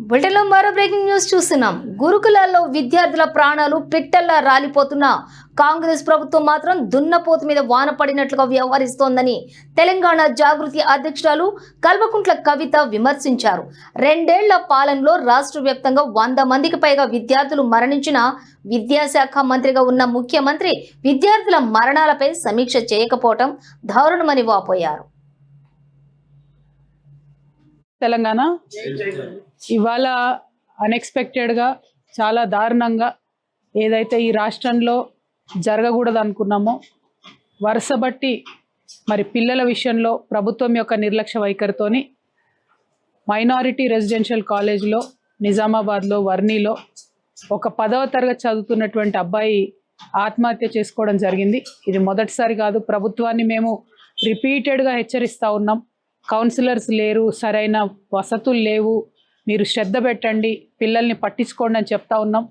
బులెటిన్లో మరో breaking news చూస్తున్నాం. గురుకులాల్లో విద్యార్థుల ప్రాణాలు పిట్టల్లా రాలిపోతున్న. కాంగ్రెస్ ప్రభుత్వం మాత్రం దున్నపోతు మీద వాన పడినట్లుగా వ్యవహరిస్తోందని తెలంగాణ జాగృతి అధ్యక్షురాలు కల్వకుంట్ల కవిత విమర్శించారు. రెండేళ్ళ పాలనలో రాష్ట్ర వ్యాప్తంగా వంద మందికి పైగా విద్యార్థులు మరణించిన విద్యాశాఖ మంత్రిగా ఉన్న ముఖ్యమంత్రి విద్యార్థుల మరణాలపై సమీక్ష చేయకపోవటం దారుణమని వాపోయారు. తెలంగాణ. ఇవాళ అన్ఎక్స్పెక్టెడ్గా చాలా దారుణంగా ఏదైతే ఈ రాష్ట్రంలో జరగకూడదు అనుకున్నామో వరుస బట్టి మరి పిల్లల విషయంలో ప్రభుత్వం యొక్క నిర్లక్ష్య వైఖరితోని మైనారిటీ రెసిడెన్షియల్ కాలేజ్లో నిజామాబాద్లో వర్ణిలో ఒక పదవ తరగతి చదువుతున్నటువంటి అబ్బాయి ఆత్మహత్య చేసుకోవడం జరిగింది. ఇది మొదటిసారి కాదు ప్రభుత్వాన్ని మేము రిపీటెడ్గా హెచ్చరిస్తూ ఉన్నాం. కౌన్సిలర్స్ లేరు సరైన వసతులు లేవు. మీరు శ్రద్ధ పెట్టండి పిల్లల్ని పట్టించుకోండి అని చెప్తా ఉన్నాం.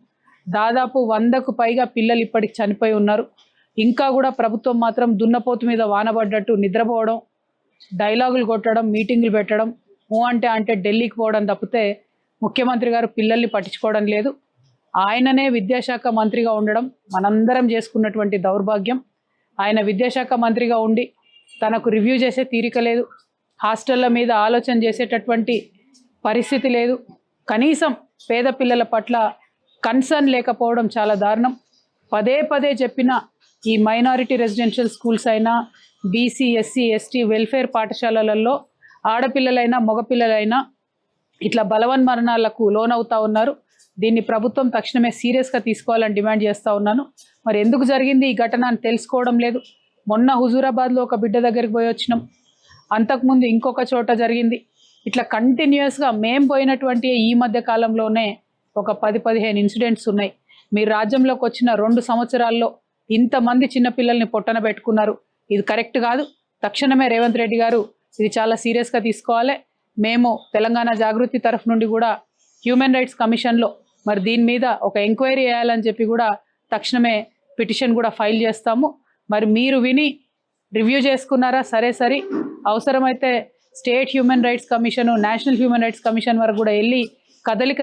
దాదాపు వందకు పైగా పిల్లలు ఇప్పటికి చనిపోయి ఉన్నారు. ఇంకా కూడా ప్రభుత్వం మాత్రం దున్నపోతు మీద వానబడ్డట్టు నిద్రపోవడం డైలాగులు కొట్టడం మీటింగులు పెట్టడం ఊ అంటే అంటే ఢిల్లీకి పోవడం తప్పితే ముఖ్యమంత్రి గారు పిల్లల్ని పట్టించుకోవడం లేదు. ఆయననే విద్యాశాఖ మంత్రిగా ఉండడం మనందరం చేసుకున్నటువంటి దౌర్భాగ్యం. ఆయన విద్యాశాఖ మంత్రిగా ఉండి తనకు రివ్యూ చేసే తీరిక లేదు. హాస్టళ్ళ మీద ఆలోచన చేసేటటువంటి పరిస్థితి లేదు. కనీసం పేద పిల్లల పట్ల కన్సర్న్ లేకపోవడం చాలా దారుణం. పదే పదే చెప్పిన ఈ మైనారిటీ రెసిడెన్షియల్ స్కూల్స్ అయినా బీసీ ఎస్సీ ఎస్టీ వెల్ఫేర్ పాఠశాలలలో ఆడపిల్లలైనా మగపిల్లలైనా ఇట్లా బలవన్ మరణాలకు లోనవుతా ఉన్నారు. దీన్ని ప్రభుత్వం తక్షణమే సీరియస్గా తీసుకోవాలని డిమాండ్ చేస్తూ ఉన్నాను. మరి ఎందుకు జరిగింది ఈ ఘటన అని తెలుసుకోవడం లేదు. మొన్న హుజూరాబాద్లో ఒక బిడ్డ దగ్గరికి పోయి వచ్చినాం. అంతకుముందు ఇంకొక చోట జరిగింది. ఇట్లా కంటిన్యూస్గా మేం పోయినటువంటి ఈ మధ్య కాలంలోనే ఒక పది పదిహేను ఇన్సిడెంట్స్ ఉన్నాయి. మీరు రాజ్యంలోకి వచ్చిన రెండు సంవత్సరాల్లో ఇంతమంది చిన్నపిల్లల్ని పొట్టన పెట్టుకున్నారు. ఇది కరెక్ట్ కాదు. తక్షణమే రేవంత్ రెడ్డి గారు ఇది చాలా సీరియస్గా తీసుకోవాలి. మేము తెలంగాణ జాగృతి తరఫు నుండి కూడా హ్యూమన్ రైట్స్ కమిషన్లో మరి దీని మీద ఒక ఎంక్వైరీ చేయాలని చెప్పి కూడా తక్షణమే పిటిషన్ కూడా ఫైల్ చేస్తాము. మరి మీరు విని రివ్యూ చేసుకున్నారా? సరే సరే. అవసరమైతే state human rights commission national human rights commission వరకు కూడా వెళ్ళి కదలిక